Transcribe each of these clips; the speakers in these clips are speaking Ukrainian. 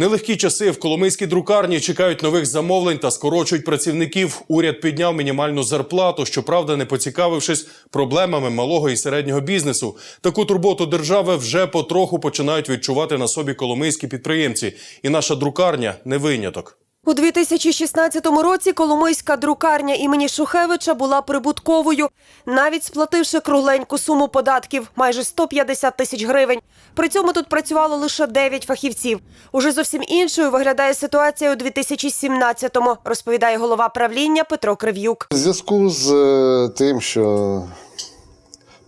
Нелегкі часи в Коломийській друкарні чекають нових замовлень та скорочують працівників. Уряд підняв мінімальну зарплату, щоправда, не поцікавившись проблемами малого і середнього бізнесу. Таку турботу держави вже потроху починають відчувати на собі коломийські підприємці. І наша друкарня не виняток. У 2016 році Коломийська друкарня імені Шухевича була прибутковою, навіть сплативши кругленьку суму податків майже 150 тисяч гривень. При цьому тут працювало лише 9 фахівців. Уже зовсім іншою виглядає ситуація у 2017-му, розповідає голова правління Петро Крив'юк. Зв'язку з е, тим, що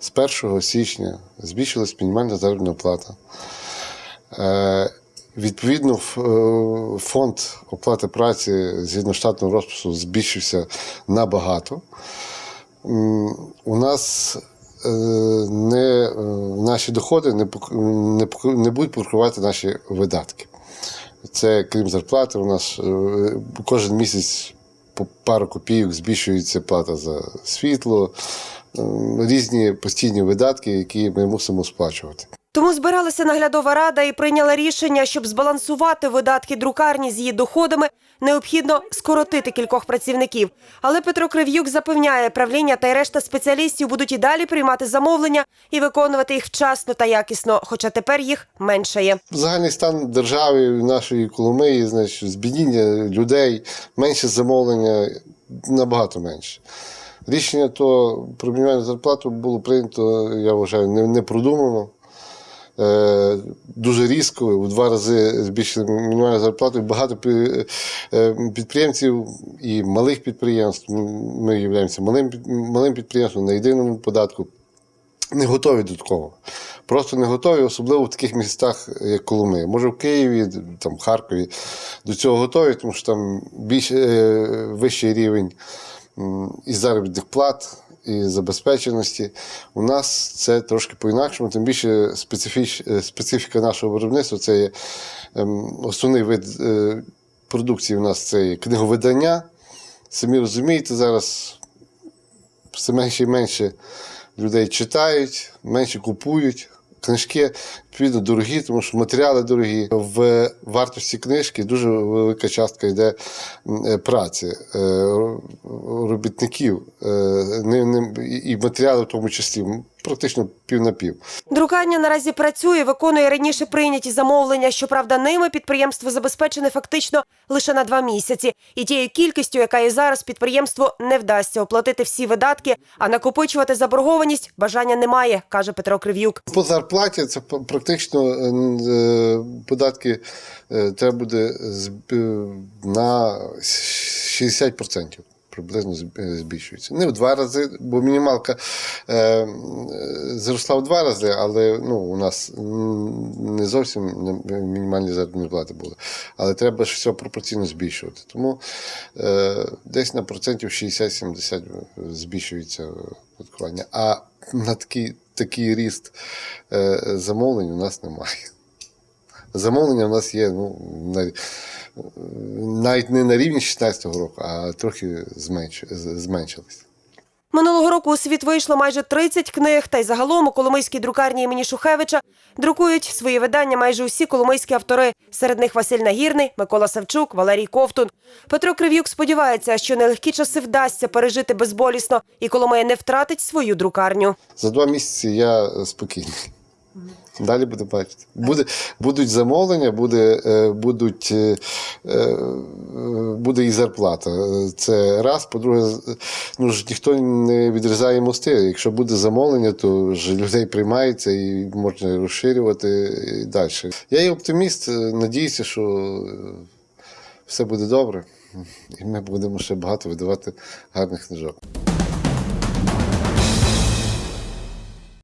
з 1 січня збільшилась мінімальна заробітна плата. Відповідно, е, фонд оплати праці згідно штатного розпису збільшився набагато. У нас е, не, е, наші доходи не, не, будуть покривати наші видатки. Це крім зарплати, у нас кожен місяць по пару копійок збільшується плата за світло, різні постійні видатки, які ми мусимо сплачувати. Тому збиралася наглядова рада і прийняла рішення, щоб збалансувати видатки друкарні з її доходами, необхідно скоротити кількох працівників. Але Петро Крив'юк запевняє, правління та й решта спеціалістів будуть і далі приймати замовлення і виконувати їх вчасно та якісно, хоча тепер їх меншає. Загальний стан держави нашої Коломиї, значить, збідніння людей, менше замовлення, набагато менше. Рішення то про мінімальну зарплату було прийнято, я вважаю, не, не продумано. Е, дуже різко, у два рази збільшили мінімальну зарплату. Багато е, підприємців і малих підприємств. Ми являємося малим, малим підприємством на єдиному податку не готові до такого. Просто не готові, особливо в таких містах, як Коломия. Може, в Києві, там, в Харкові до цього готові, тому що там більш е, вищий рівень і заробітних плат, і забезпеченості. У нас це трошки по-інакшому, тим більше специфіч, е, специфіка нашого виробництва це є ем, основний вид е, продукції у нас це є книговидання. Самі розумієте, зараз все менше і менше людей читають, менше купують. Книжки відповідно дорогі, тому що матеріали дорогі. В вартості книжки дуже велика частка йде е, праці е, робітників е, і матеріали в тому числі практично пів на пів. Друкарня наразі працює, виконує раніше прийняті замовлення. Щоправда, ними підприємство забезпечене фактично лише на два місяці. І тією кількістю, яка є зараз, підприємству не вдасться оплатити всі видатки, а накопичувати заборгованість бажання немає, каже Петро Крив'юк. По зарплаті це практично е, е, податки е, треба буде на 60% приблизно е, збільшується. Не в два рази, бо мінімалка е, е, зросла в два рази, але ну, у нас не зовсім мінімальні заробітні плати були. Але треба ж все пропорційно збільшувати. Тому е, десь на процентів 60-70 збільшується податкування. А на такий, такий ріст е, замовлень у нас немає. Замовлення у нас є ну, на, навіть не на рівні 2016 року, а трохи зменш, зменшились. Минулого року у світ вийшло майже 30 книг, та й загалом у Коломийській друкарні імені Шухевича друкують свої видання майже усі коломийські автори. Серед них Василь Нагірний, Микола Савчук, Валерій Ковтун. Петро Крив'юк сподівається, що нелегкі часи вдасться пережити безболісно, і Коломия не втратить свою друкарню. За два місяці я спокійний. Далі буде бачити. Буде, будуть замовлення, буде, е, будуть, е, е, буде і зарплата. Це раз. По-друге, ну ж ніхто не відрізає мости. Якщо буде замовлення, то ж людей приймається і можна розширювати і далі. Я є оптиміст, надіюся, що все буде добре. І ми будемо ще багато видавати гарних книжок.